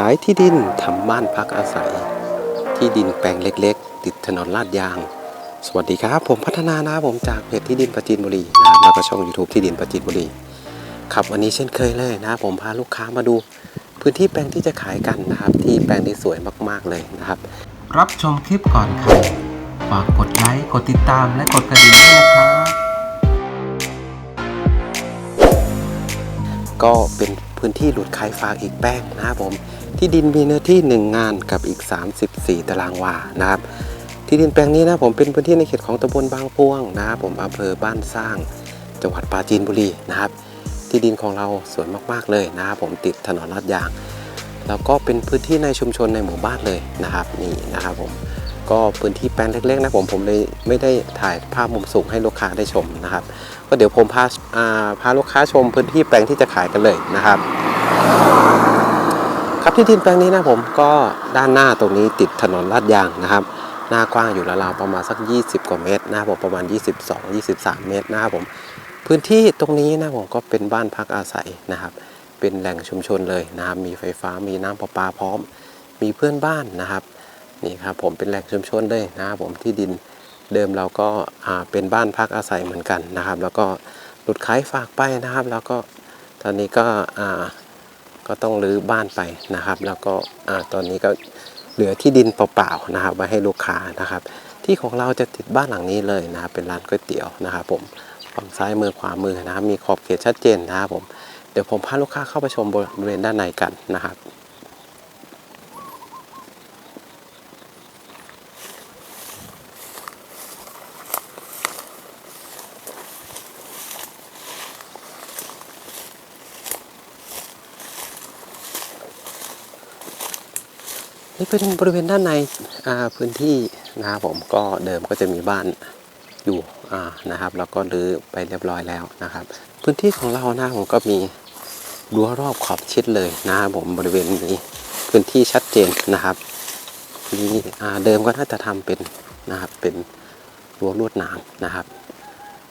ขายที่ดินทำบ้านพักอาศัย ที่ดินแปลงเล็ก ๆ ติดถนนลาดยาง สวัสดีครับ ผมพัฒนานะครับผมจากเพจที่ดินประจินบุรีนะแล้วก็ช่อง YouTube ที่ดินประจินบุรีครับวันนี้เช่นเคยเลยนะ ผมพาลูกค้ามาดู พื้นที่แปลงที่จะขายกันนะครับ ที่แปลงนี้สวยมากๆเลยนะครับ รับชมคลิปก่อนใครฝากกดไลค์กดติดตามและกดกระดิ่งด้วยนะครับ ก็เป็นพื้นที่หลุดขายฝากอีกแป้งนะครับผม ที่ดินมีเนื้อที่ 1 งานกับอีก 34 ตารางวานะครับ ที่ดินแปลงนี้นะผมเป็นพื้นที่ในเขตของตำบลบางพวงนะครับผมอำเภอบ้านสร้าง จังหวัดปราจีนบุรีนะครับ ที่ดินของเราสวยมากๆเลยนะครับผมติดถนนลาดยาง แล้วก็เป็นพื้นที่ในชุมชนในหมู่บ้านเลยนะครับนี่นะครับผม ก็พื้นที่แปลงเล็กๆนะผมผมเลยไม่ได้ถ่ายภาพมุมสูงให้ลูกค้าได้ชมนะครับ ก็เดี๋ยวผมพาพาลูกค้าชมพื้นที่แปลงที่จะขายกันเลยนะครับ ครับที่ดินแปลงนี้นะผมก็ด้านหน้าตรงนี้ติดถนนลาดยางนะครับ หน้ากว้างอยู่ราวๆประมาณสัก 20 กว่าเมตรนะครับผมประมาณ 22-23 เมตรนะครับผมพื้นที่ตรงนี้นะผมก็เป็นบ้านพักอาศัยนะครับ เป็นแหล่งชุมชนเลยนะครับ มีไฟฟ้ามีน้ำประปาพร้อม มีเพื่อนบ้านนะครับ นี่ครับผมเป็นแหล่งชุมชนเลยนะครับผมที่ดินเดิมเราก็เป็นบ้านพักอาศัยเหมือนกันนะครับ แล้วก็หลุดขายฝากไปนะครับ แล้วก็ตอนนี้ก็ก็ต้องรื้อบ้านไปนะครับ แล้วก็อตอนนี้ก็เหลือที่ดินเปล่าๆนะครับไว้ให้ลูกค้านะครับ ที่ของเราจะติดบ้านหลังนี้เลยนะครับเป็นร้านก๋วยเตี๋ยวนะครับผมฝั่งซ้ายมือขวามือนะครับมีขอบเขตชัดเจนนะครับผมเดี๋ยวผมพาลูกค้าเข้าไปชมบริเวณด้านในกันนะครับ นี่เป็นบริเวณด้านในพื้นที่นะครับผมก็เดิมก็จะมีบ้านอยู่นะครับ แล้วก็รื้อไปเรียบร้อยแล้วนะครับ พื้นที่ของเรานะผมก็มีรั้วรอบขอบชิดเลยนะครับผมบริเวณนี้พื้นที่ชัดเจนนะครับนี่เดิมก็น่าจะทำเป็นนะครับเป็นรั้วลวดหนามนะครับ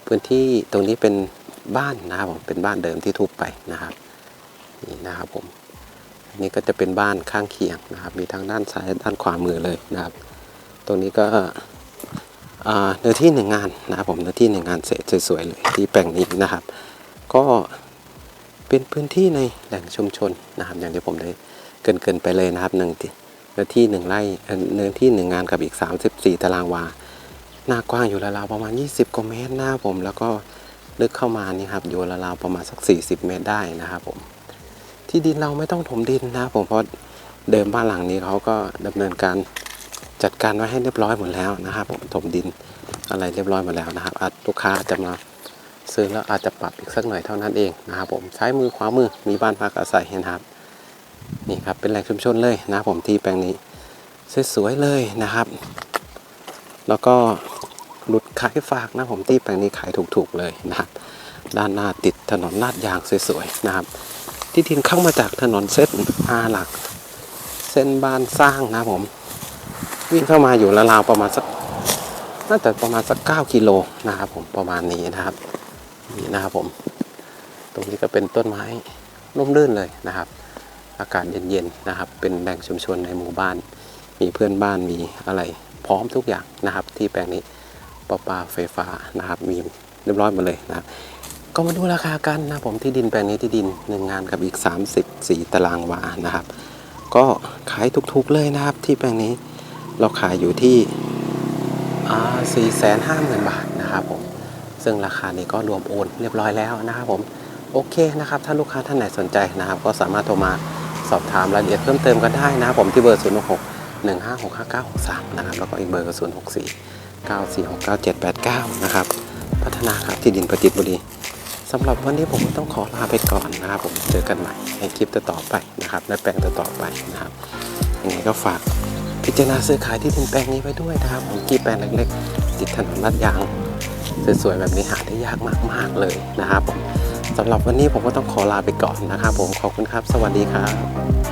พื้นที่ตรงนี้เป็นบ้านนะครับผมเป็นบ้านเดิมที่ทุบไปนะครับนี่นะครับผม นี้ก็จะเป็นบ้านข้างเคียงนะครับ มีทั้งด้านซ้ายด้านขวามือเลยนะครับ ตรงนี้ก็เนื้อที่หนึ่งงานนะครับผมเนื้อที่หนึ่งงานเสร็จสวยๆเลยที่แปลงนี้นะครับ ก็เป็นพื้นที่ในแหล่งชุมชนนะครับ อย่างที่ผมได้เกินๆไปเลยนะครับหนึ่งเนื้อที่หนึ่งไร่เนื้อที่หนึ่งงานกับอีก 34 ตารางวาหน้ากว้างอยู่ราวๆประมาณ 20กว่าเมตรนะครับผม แล้วก็ลึกเข้ามานี่ครับอยู่ราวๆประมาณสัก 40 เมตรได้นะครับผม ที่ดินเราไม่ต้องถมดินนะครับผมเพราะเดิมบ้านหลังนี้เขาก็ดำเนินการจัดการไว้ให้เรียบร้อยหมดแล้วนะครับ ผมถมดินอะไรเรียบร้อยหมดแล้วนะครับอาจลูกค้าจะมาซื้อแล้วอาจจะปรับอีกสักหน่อยเท่านั้นเองนะครับ ผมซ้ายมือขวามือมีบ้านพักอาศัยนะครับนี่ครับเป็นแหล่งชุมชนเลยนะครับผมที่แปลงนี้สวยๆเลยนะครับ แล้วก็หลุดขายฝากนะผมที่แปลงนี้ขายถูกๆเลยนะครับ ด้านหน้าติดถนนลาดยางสวยๆนะครับ ที่ดินเข้ามาจากถนนเส้นอาหลัก เส้นบ้านสร้างนะผม วิ่งเข้ามาอยู่ราวประมาณสักน่าจะประมาณสัก9กิโลนะครับผมประมาณนี้นะครับนี่นะครับผม ตรงนี้ก็เป็นต้นไม้ร่มรื่นเลยนะครับ อากาศเย็นๆนะครับ เป็นแหล่งชุมชนในหมู่บ้าน มีเพื่อนบ้านมีอะไร พร้อมทุกอย่างนะครับ ที่แปลงนี้ประปาไฟฟ้านะครับ มีเรียบร้อยหมดเลยนะครับ ก็มาดูราคากันนะผมที่ดินแปลงนี้ที่ดินหนึ่งงานกับอีก 34 ตารางวานะครับ ก็ขายถูกๆเลยนะครับ ที่แปลงนี้เราขายอยู่ที่สี่แสนห้าหมื่นบาทนะครับผมซึ่งราคานี้ก็รวมโอนเรียบร้อยแล้วนะครับผมโอเคนะครับ ถ้าลูกค้าท่านไหนสนใจนะครับ ก็สามารถโทรมาสอบถามรายละเอียดเพิ่มเติมกันได้นะครับผมที่เบอร์ 0 6 1 5 6 5 9 6 3 นะครับ แล้วก็อีกเบอร์ก็0 6 4 9 4 6 9 7 8 9 นะครับ พัฒนาครับที่ดินประจิตบุรี สำหรับวันนี้ผมก็ต้องขอลาไปก่อนนะครับผมเจอกันใหม่ในคลิปต่อๆไปนะครับในแปลงต่อๆไปนะครับยังไงก็ฝากพิจารณาซื้อขายที่ดินแปลงนี้ไว้ด้วยนะครับผมกี่แปลงเล็กๆติดถนนลาดยางสวยๆแบบนี้หาได้ยากมากๆเลยนะครับผมสำหรับวันนี้ผมก็ต้องขอลาไปก่อนนะครับผมขอบคุณครับ สวัสดีครับ